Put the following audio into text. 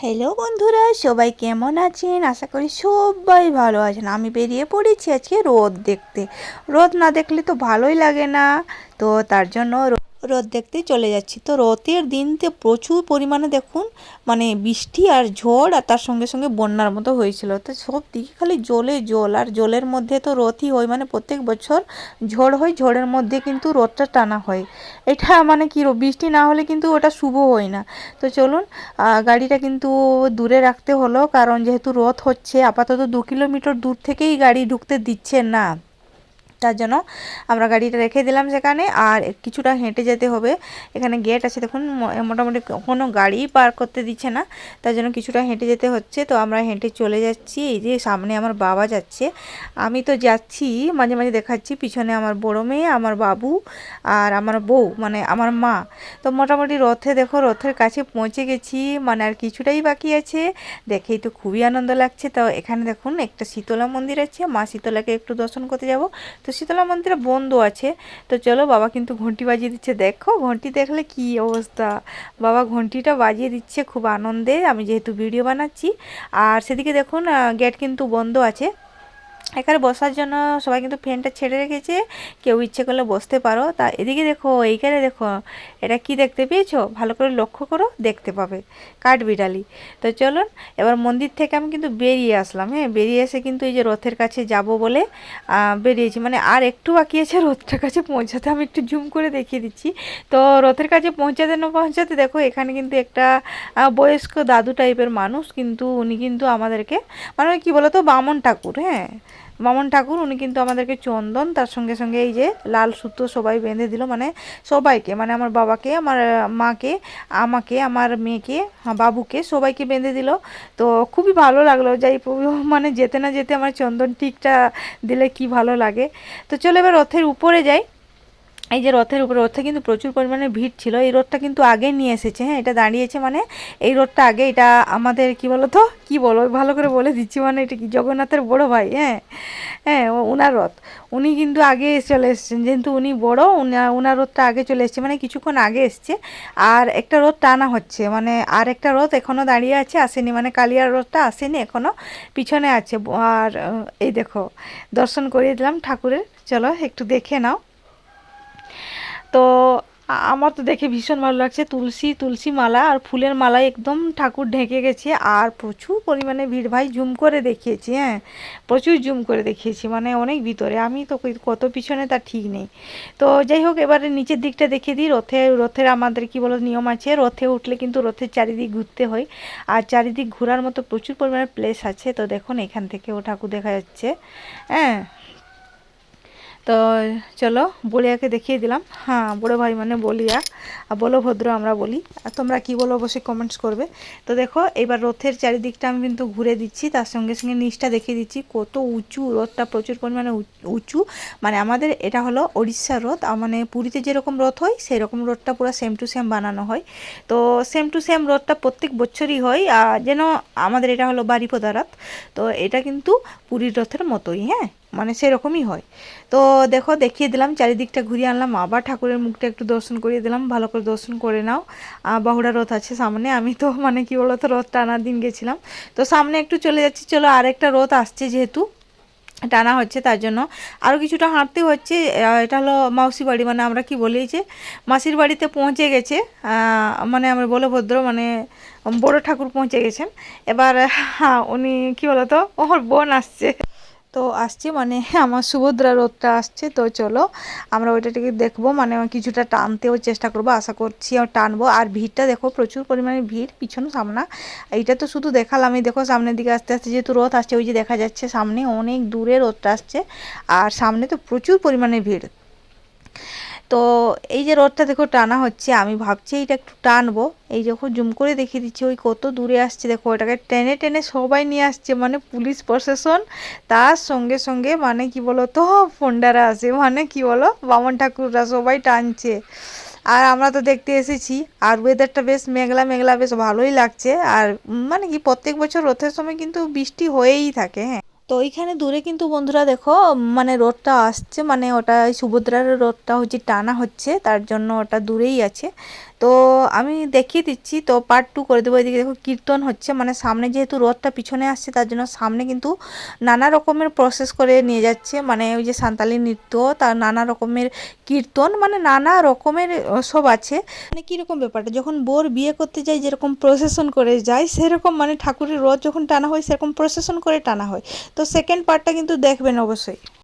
Hello বন্ধুরা, সবাই কেমন আছেন? আশা করি সবাই ভালো আছেন। আমি বেরিয়ে পড়েছি আজকে রোদ দেখতে। রোদ না দেখলে তো ভালোই লাগে না। তো তার জন্য রোদ দেখতে চলে যাচ্ছি। তো রথের দিনতে প্রচুর পরিমাণে দেখুন মানে বৃষ্টি আর ঝড় আর তার সঙ্গে সঙ্গে বন্যার মতো হয়েছিল। তো সব দিকে খালি জলে জল আর জলের মধ্যে তো রথই হয় মানে প্রত্যেক বছর ঝড় হয়, ঝড়ের মধ্যে কিন্তু রথটা টানা হয়। এটা মানে কি বৃষ্টি না হলে কিন্তু ওটা শুভ হয় না। তো চলুন গাড়িটা কিন্তু দূরে রাখতে হলো, কারণ যেহেতু রথ হচ্ছে, আপাতত দু কিলোমিটার দূর থেকেই গাড়ি ঢুকতে দিচ্ছে না। তার জন্য আমরা গাড়িটা রেখে দিলাম সেখানে। আর কিছুটা হেঁটে যেতে হবে। এখানে গেট আছে, দেখুন মোটামুটি কোনো গাড়ি পার করতে দিচ্ছে না। তার জন্য কিছুটা হেঁটে যেতে হচ্ছে। তো আমরা হেঁটে চলে যাচ্ছি। এই যে সামনে আমার বাবা যাচ্ছে। আমি তো যাচ্ছি, মাঝে মাঝে দেখাচ্ছি। পিছনে আমার বড় মেয়ে, আমার বাবু আর আমার বউ মানে আমার মা। তো মোটামুটি রথে, দেখো, রথের কাছে পৌঁছে গেছি। মানে আর কিছুটাই বাকি আছে। দেখেই তো খুবই আনন্দ লাগছে। তো এখানে দেখুন, একটা শীতলা মন্দির আছে। মা শীতলাকে একটু দর্শন করতে যাব। তো শীতলা মন্দিরে বন্ধ আছে। তো চলো বাবা কিন্তু ঘন্টি বাজিয়ে দিচ্ছে। দেখো, ঘন্টি দেখলে কি অবস্থা। বাবা ঘন্টিটা বাজিয়ে দিচ্ছে খুব আনন্দে। আমি যেহেতু ভিডিও বানাচ্ছি। আর সেদিকে দেখুন গেট কিন্তু বন্ধ আছে। এখানে বসার জন্য সবাই কিন্তু ফ্যানটা ছেড়ে রেখেছে। কেউ ইচ্ছে করলে বসতে পারো। তা এদিকে দেখো, এইখানে দেখো, এটা কি দেখতে পেয়েছ? ভালো করে লক্ষ্য করো, দেখতে পাবে। কাঠবিড়ালি। তো চলুন, এবার মন্দির থেকে আমি কিন্তু বেরিয়ে আসলাম হ্যাঁ? বেরিয়ে এসে কিন্তু এই যে রথের কাছে যাব বলে বেরিয়েছি। মানে আর একটু বাকি আছে রথটার কাছে পৌঁছাতে। আমি একটু জুম করে দেখিয়ে দিচ্ছি। তো রথের কাছে পৌঁছাতে না পৌঁছাতে দেখো, এখানে কিন্তু একটা বয়স্ক দাদু টাইপের মানুষ কিন্তু, উনি কিন্তু আমাদেরকে মানে কি বলতো, বামন ঠাকুর হ্যাঁ? বামন ঠাকুর উনি কিন্তু আমাদেরকে চন্দন তার সঙ্গে সঙ্গে এই যে লাল সুতো সবাই বেঁধে দিল মানে সবাইকে মানে আমার বাবাকে আমার মাকে আমাকে আমার মেয়েকে হ্যাঁ, বাবুকে সবাইকে বেঁধে দিল। তো খুবই ভালো লাগল যাই মানে যেতে না যেতে আমার চন্দন ঠিকটা দিলে কি ভালো লাগে। তো চলো এবার রথের উপরে যাই। এই যে রথের উপরে, রথে কিন্তু প্রচুর পরিমাণে ভিড় ছিল। এই রথটা কিন্তু আগে নিয়ে এসেছে হ্যাঁ এটা দাঁড়িয়েছে মানে এই রথটা আগে, এটা আমাদের কি বলো তো কি বলো ভালো করে বলে দিচ্ছি মানে এটা কি জগন্নাথের বড় ভাই হ্যাঁ? হ্যাঁ ওনার রথ। উনি কিন্তু আগে চলে এসেছেন, যেহেতু উনি বড় ওনার রথটা আগে চলে এসেছে মানে কিছুক্ষণ আগে এসছে। আর একটা রথ টানা হচ্ছে মানে আর একটা রথ এখনও দাঁড়িয়ে আছে, আসেনি মানে কালিয়ার রথটা আসেনি এখনও পিছনে আছে। আর, এই দেখো, দর্শন করিয়ে দিলাম ঠাকুরের। চলো, একটু দেখে নাও। আমার তো দেখে ভীষণ ভালো লাগছে। তুলসী তুলসী মালা আর ফুলের মালায় একদম ঠাকুর ঢেকে গেছে। আর প্রচুর পরিমাণে ভিড় ভাই জুম করে দেখিয়েছি হ্যাঁ। প্রচুর জুম করে দেখিয়েছি মানে অনেক ভিতরে। আমি তো কত পিছনে তা ঠিক নেই। তো যাই হোক, এবারে নিচের দিকটা দেখিয়ে দিই। রথে, রথের আমাদের কি বলো নিয়ম আছে? রথে উঠলে কিন্তু রথের চারিদিক ঘুরতে হয়। আর চারিদিক ঘোরার মতো প্রচুর পরিমাণে প্লেস আছে। তো দেখুন, এখান থেকে ও ঠাকুর দেখা যাচ্ছে হ্যাঁ। তো চলো বলিয়াকে দেখিয়ে দিলাম। হ্যাঁ বড়ো ভাই মানে বলিয়া। আর বলো ভদ্র, আমরা বলি। আর তোমরা কি বলো অবশ্যই কমেন্টস করবে। তো দেখো, এবার রথের চারিদিকটা আমি কিন্তু ঘুরে দিচ্ছি। তার সঙ্গে সঙ্গে নিচটা দেখিয়ে দিচ্ছি। কত উঁচু রথটা, প্রচুর পরিমাণে উঁচু মানে আমাদের এটা হলো ওড়িশার রথ। মানে পুরীতে যেরকম রথ হয় সেই রকম রথটা পুরো সেম টু সেম বানানো হয়। তো সেম টু সেম রথটা প্রত্যেক বছরই হয়। আর যেন আমাদের এটা হলো বাড়িপদা রথ। তো এটা কিন্তু পুরীর রথের মতোই হ্যাঁ? মানে সেরকমই হয়। তো দেখো, দেখিয়ে দিলাম, চারিদিকটা ঘুরিয়ে আনলাম। আবার ঠাকুরের মুখটা একটু দর্শন করিয়ে দিলাম। ভালো করে দর্শন করে নাও। বাহুড়া রথ আছে সামনে। আমি তো মানে কি বলতো, রথ টানার দিন গেছিলাম। তো সামনে একটু চলে যাচ্ছি। চলো, আরেকটা রথ আসছে যেহেতু, টানা হচ্ছে তার জন্য। আরও কিছুটা হাঁটতে হচ্ছে। এটা হলো মাউসি বাড়ি মানে আমরা কি বলি যে, মাসির বাড়িতে পৌঁছে গেছে। মানে আমরা বলো ভদ্র মানে বড় ঠাকুর পৌঁছে গেছেন। এবার হ্যাঁ উনি কি বলতো, ওর বোন আসছে। তো আসছে মানে আমার সুভদ্রা রোদটা আসছে, তো চলো আমরা ওইটাকে দেখব মানে কিছুটা টানতেও চেষ্টা করব, আশা করছি আর টানবো। আর ভিড়টা দেখো, প্রচুর পরিমাণে ভিড়, পিছন সামনা। এইটা তো শুধু দেখালাম এই দেখো সামনের দিকে আস্তে আস্তে যেহেতু রোদ আসছে, ওই যে দেখা যাচ্ছে সামনে অনেক দূরে রোদটা আসছে, আর সামনে তো প্রচুর পরিমাণে ভিড়। তো এই যে রথটা দেখো টানা হচ্ছে, আমি ভাবছি এইটা একটু টানবো। এই দেখো জুম করে দেখিয়ে দিচ্ছি, ওই কত দূরে আসছে দেখো ওটাকে টেনে টেনে সবাই নিয়ে আসছে মানে পুলিশ প্রশাসন, তার সঙ্গে সঙ্গে মানে কি বলো তো ফন্ডারা আছে মানে কি বলো, বামন ঠাকুররা সবাই টানছে। আর আমরা তো দেখতে এসেছি, আর ওয়েদারটা বেশ মেঘলা মেঘলা, বেশ ভালোই লাগছে। আর মানে কি, প্রত্যেক বছর রথের সময় কিন্তু বৃষ্টি হয়েই থাকে হ্যাঁ। তো ওইখানে দূরে কিন্তু বন্ধুরা দেখো মানে রোডটা আসছে মানে ওটা সুভদ্রার রোডটা হচ্ছে টানা হচ্ছে, তার জন্য ওটা দূরেই আছে। তো আমি দেখিয়ে দিচ্ছি। তো পার্ট টু করে দেবো। এদিকে দেখো কীর্তন হচ্ছে। মানে সামনে যেহেতু রথটা পিছনে আসছে, তার জন্য সামনে কিন্তু নানা রকমের প্রসেস করে নিয়ে যাচ্ছে। মানে ওই যে সান্তালি নৃত্য, তার নানা রকমের কীর্তন মানে নানা রকমের সব আছে। মানে কীরকম ব্যাপারটা? যখন বোর বিয়ে করতে যায়, যেরকম প্রসেশন করে যায়, সেরকম মানে ঠাকুরের রথ যখন টানা হয়, সেরকম প্রসেশন করে টানা হয়। তো সেকেন্ড পার্টটা কিন্তু দেখবেন অবশ্যই।